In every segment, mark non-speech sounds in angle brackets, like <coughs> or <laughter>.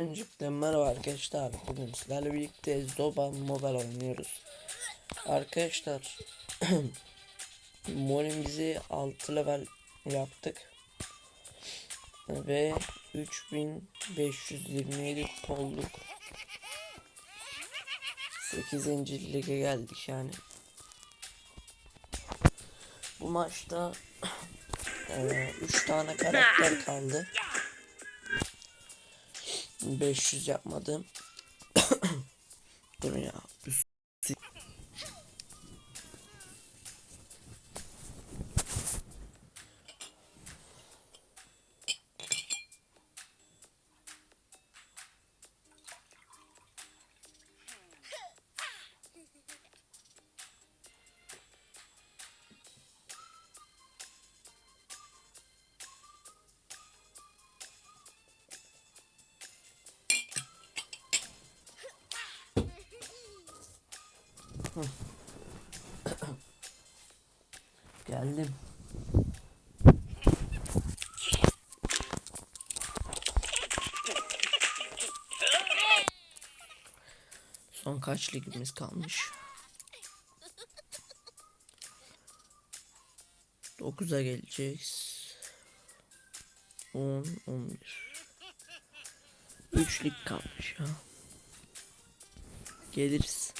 Öncelikle merhaba arkadaşlar. Bugün sizlerle birlikte Zoba Mobile oynuyoruz. Arkadaşlar <clears throat> Molimizi 6 level yaptık. Ve 3527 olduk. 8. lige geldik yani. Bu maçta <clears throat> 3 tane karakter kaldı. 500 yapmadım. <coughs> Dur ya. <coughs> Geldim. Son kaç ligimiz kalmış? 9'a geleceğiz. 10, 11. 3 lig kalmış ya. Geliriz.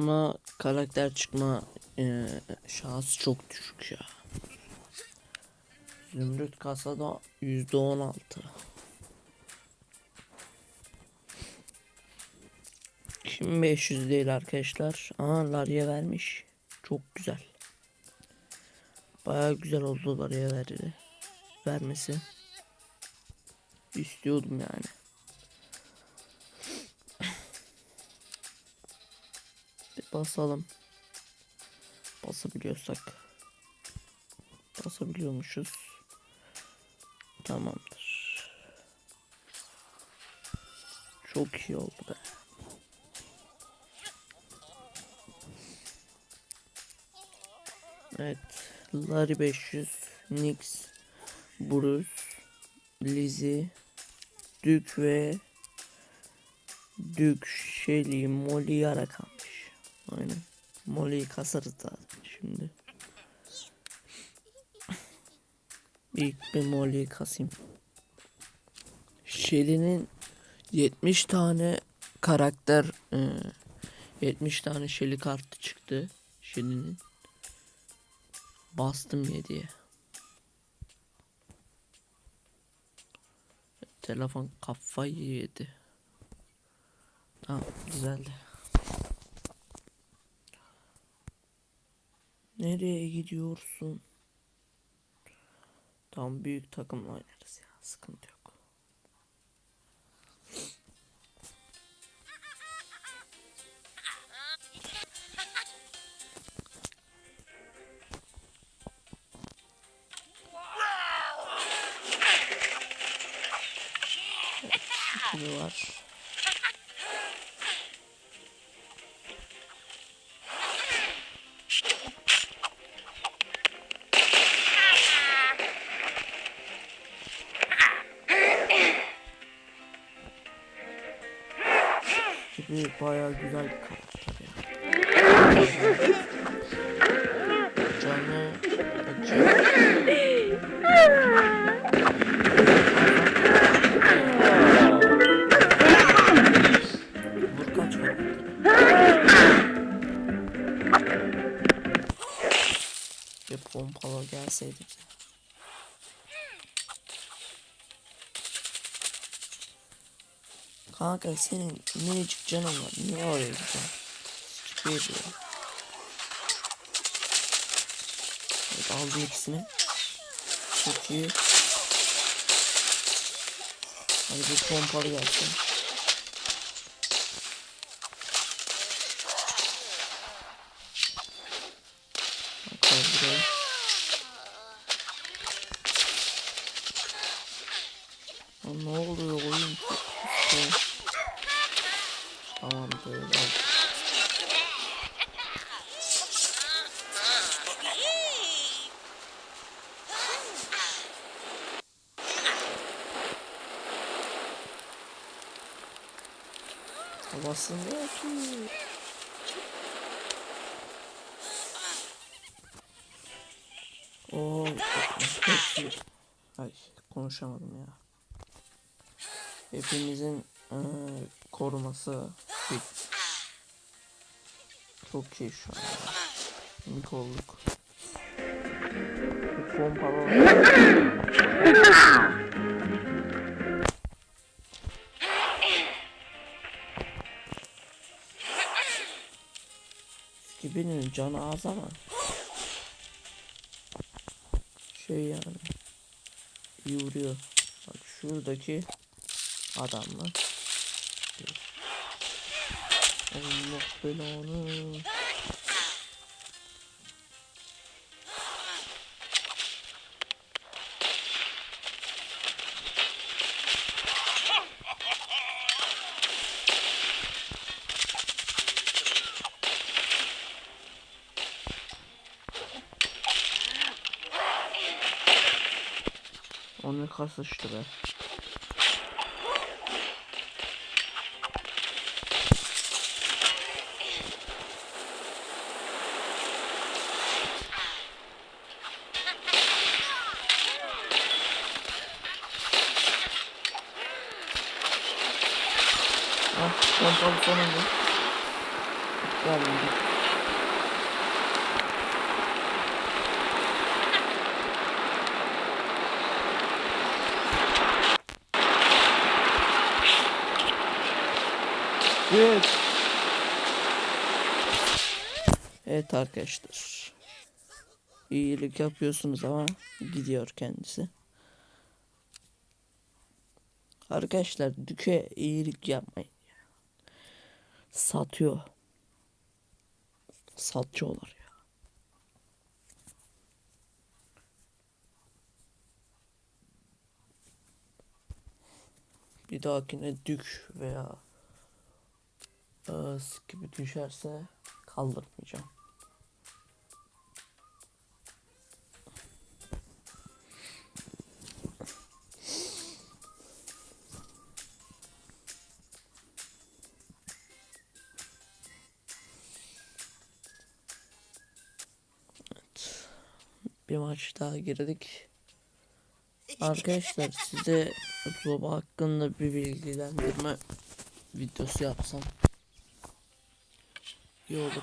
Ama karakter çıkma e, şansı çok düşük ya. Zümrüt kasada yüzde on altı. Şimdi 500 değil arkadaşlar. Aa Larya vermiş. Çok güzel. Baya güzel oldu Larya verdi. Vermesi. İstiyordum yani. Basalım. Basabiliyorsak. Basabiliyormuşuz. Tamamdır. Çok iyi oldu be. Evet. Larry 500. Nix. Bruce. Lizzie. Duke ve Duke, Shelly, Molly yara kalmış. Aynen. Molly'yi kasarız zaten şimdi. İlk bir Molly'yi kasayım. Shelly'nin 70 tane karakter e, 70 tane Shelly kartı çıktı. Shelly'nin. Bastım 7'ye. Telefon kafayı yedi. Tamam güzeldi. Nereye gidiyorsun? Tam büyük takımla oynarız ya. Sıkıntı yok. Gibi bayağı güzel bir karakter. Canı acı. Bir pompala gelseydi Kanka senin minicik canın var. Niye oraya gidiyorsun? Yere yok. Evet, aldım ikisini. Çok iyi. Hadi bir pompalı gelsin. Bakalım buraya. Lan ne oluyor oyun? çok kötü. Tamamdır. Al. Basılmıyor ki. O hepsi ay konuşamadım ya. Hepimizin eee, koruması bir çok iyi şu an. Mik olduk. Pompalı Skibinin canı az ama şey yani iyi. Bak şuradaki adamlar. Allah belanı. Onu kasıştı be. Ah, pompalı sonunda. Geldim. Evet. Evet arkadaşlar. İyilik yapıyorsunuz ama gidiyor kendisi. Arkadaşlar düke iyilik yapmayın. Satıyor. Satıyorlar ya. Bir dahakine dük veya Ağız gibi düşerse kaldırmayacağım. Evet. Bir maç daha girdik. Arkadaşlar size Zoba hakkında bir bilgilendirme videosu yapsam iyi olur.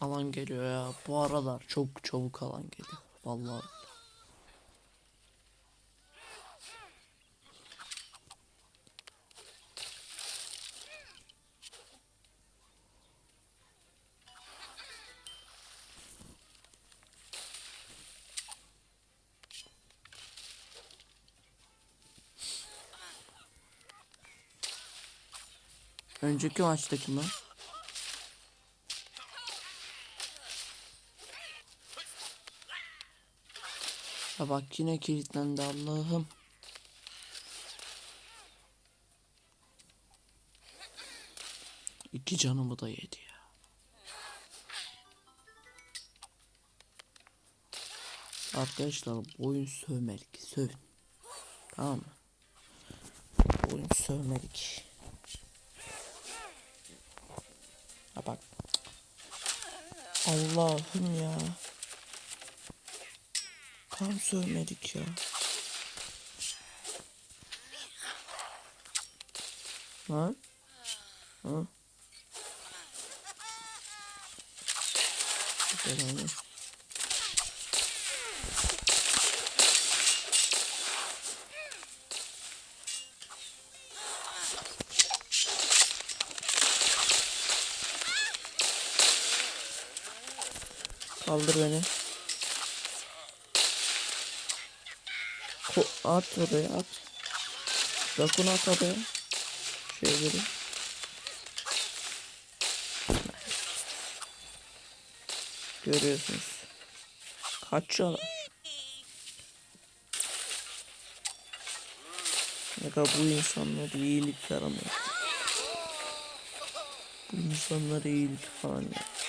Alan geliyor ya. Bu aralar çok çabuk alan geliyor. Vallahi. Önceki maçtaki mi? Ya bak yine kilitlendi Allah'ım. İki canımı da yedi ya. Arkadaşlar bu oyun sövmelik. Sövün. Tamam mı? Bu oyun sövmelik. Ha bak. Allah'ım ya. Tam sövmedik ya. Lan. Ha? Belanı. Kaldır beni. Ko at oraya at. Rakun at oraya. Şeyleri. Görüyorsunuz. Kaçıyorlar. Aga bu insanlar iyilik yaramıyor. Bu insanlar iyilik falan ya.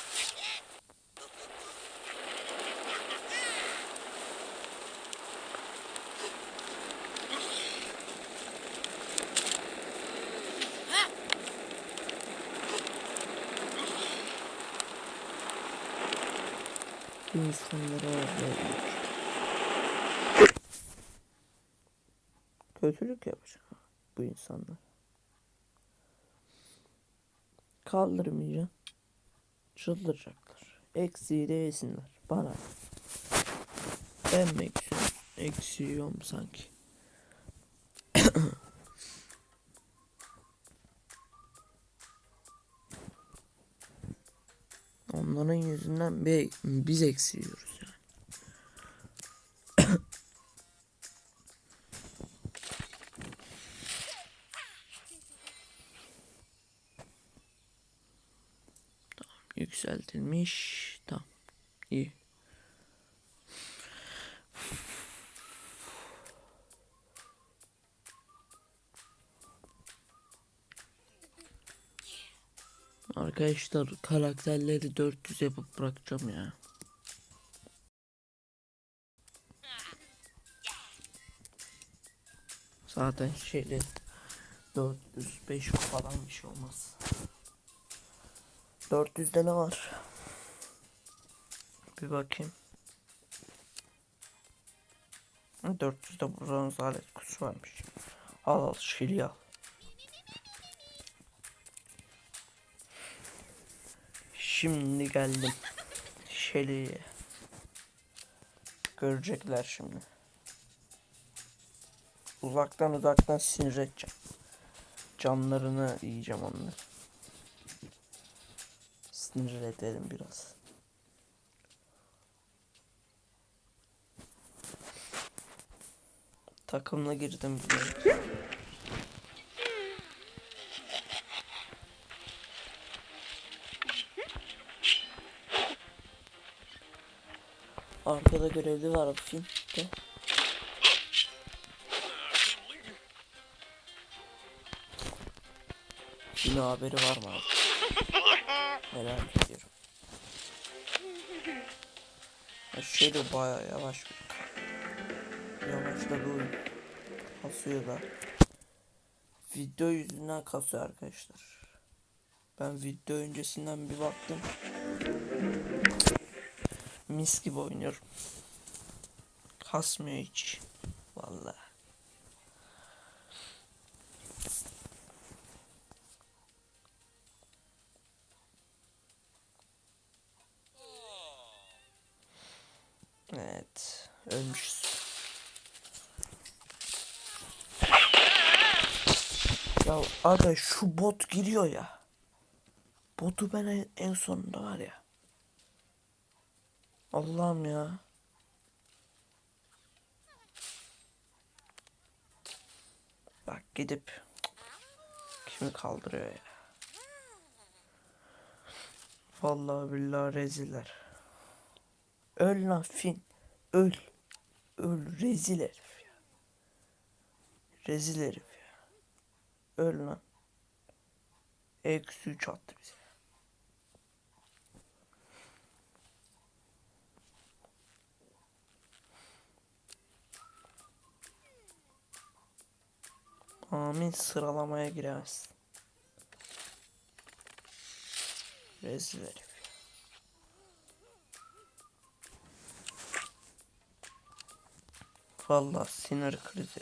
İnsanlara böyle kötülük yapacak bu insanlar. Kaldırmayacağım. Çıldıracaklar. Eksiği de yesinler. Bana. Ben mi eksiyorum? Eksiyorum sanki. Onların yüzünden bir, biz eksiyoruz yani. <coughs> Tamam, yükseltilmiş. Tamam. İyi. Arkadaşlar karakterleri 400 yapıp bırakacağım ya. Zaten şeyde 405 falan bir şey olmaz. 400'de ne var? Bir bakayım. 400'de bronz alet kutusu varmış. Al al şili al. Şimdi geldim. Şeli'ye. Görecekler şimdi. Uzaktan uzaktan sinir edeceğim. Canlarını yiyeceğim onları. Sinir edelim biraz. Takımla girdim. bile. Arkada görevli var bakayım. De. Yine haberi var mı abi? Merak ediyorum. Ya şey de baya yavaş bir Yavaşladı oyun. Kasıyor da. Video yüzünden kasıyor arkadaşlar. Ben video öncesinden bir baktım. Mis gibi oynuyorum. Kasmıyor hiç. Vallahi. Evet. Ölmüşüz. Ya aga şu bot giriyor ya. Botu ben en, en sonunda var ya. Allah'ım ya. Bak gidip kimi kaldırıyor ya. Vallahi billahi reziller. Öl lan. Öl. Öl rezil herif ya. Rezil herif ya. Öl lan. Eksi 3 attı bize. Amin sıralamaya giremez. Rezil herif. Vallahi sinir krizi.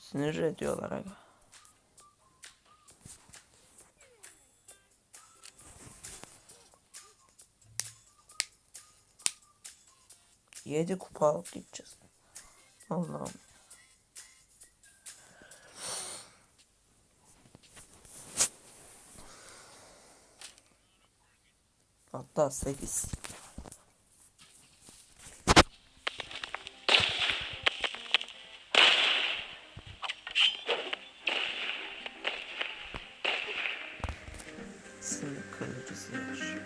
Sinir ediyorlar aga. Yedi kupa alıp gideceğiz. Allah'ım. hatta 8. Şimdi kırmızı yer.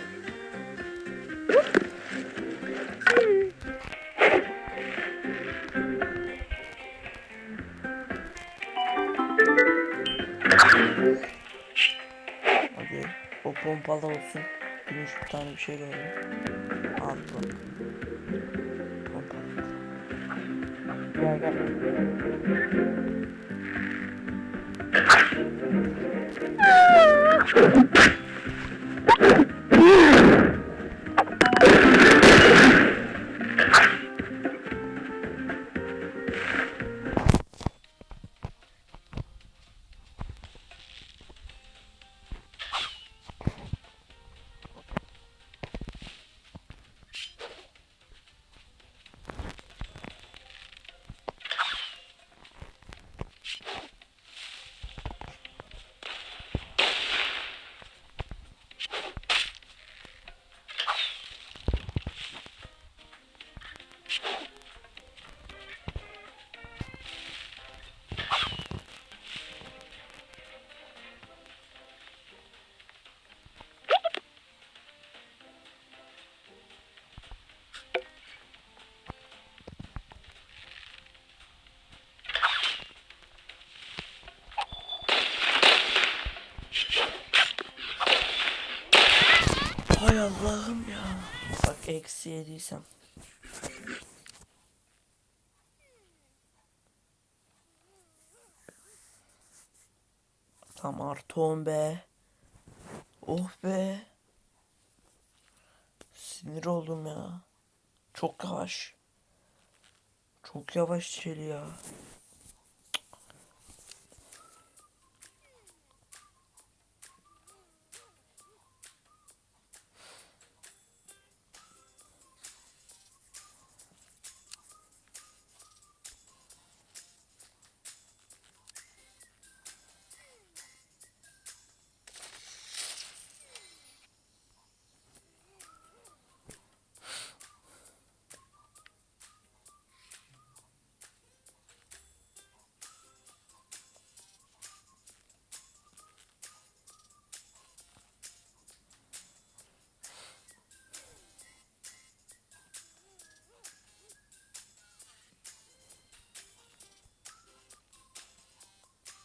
Hadi o pompalı olsun. Gümüş bir tane bir şey gördüm. Al bak. Pompalı. Gel gel. <laughs> Hay Allah'ım ya. Bak eksi yediysem. Tam artı 10 be. Oh be. Sinir oldum ya. Çok yavaş. Çok yavaş çeli ya.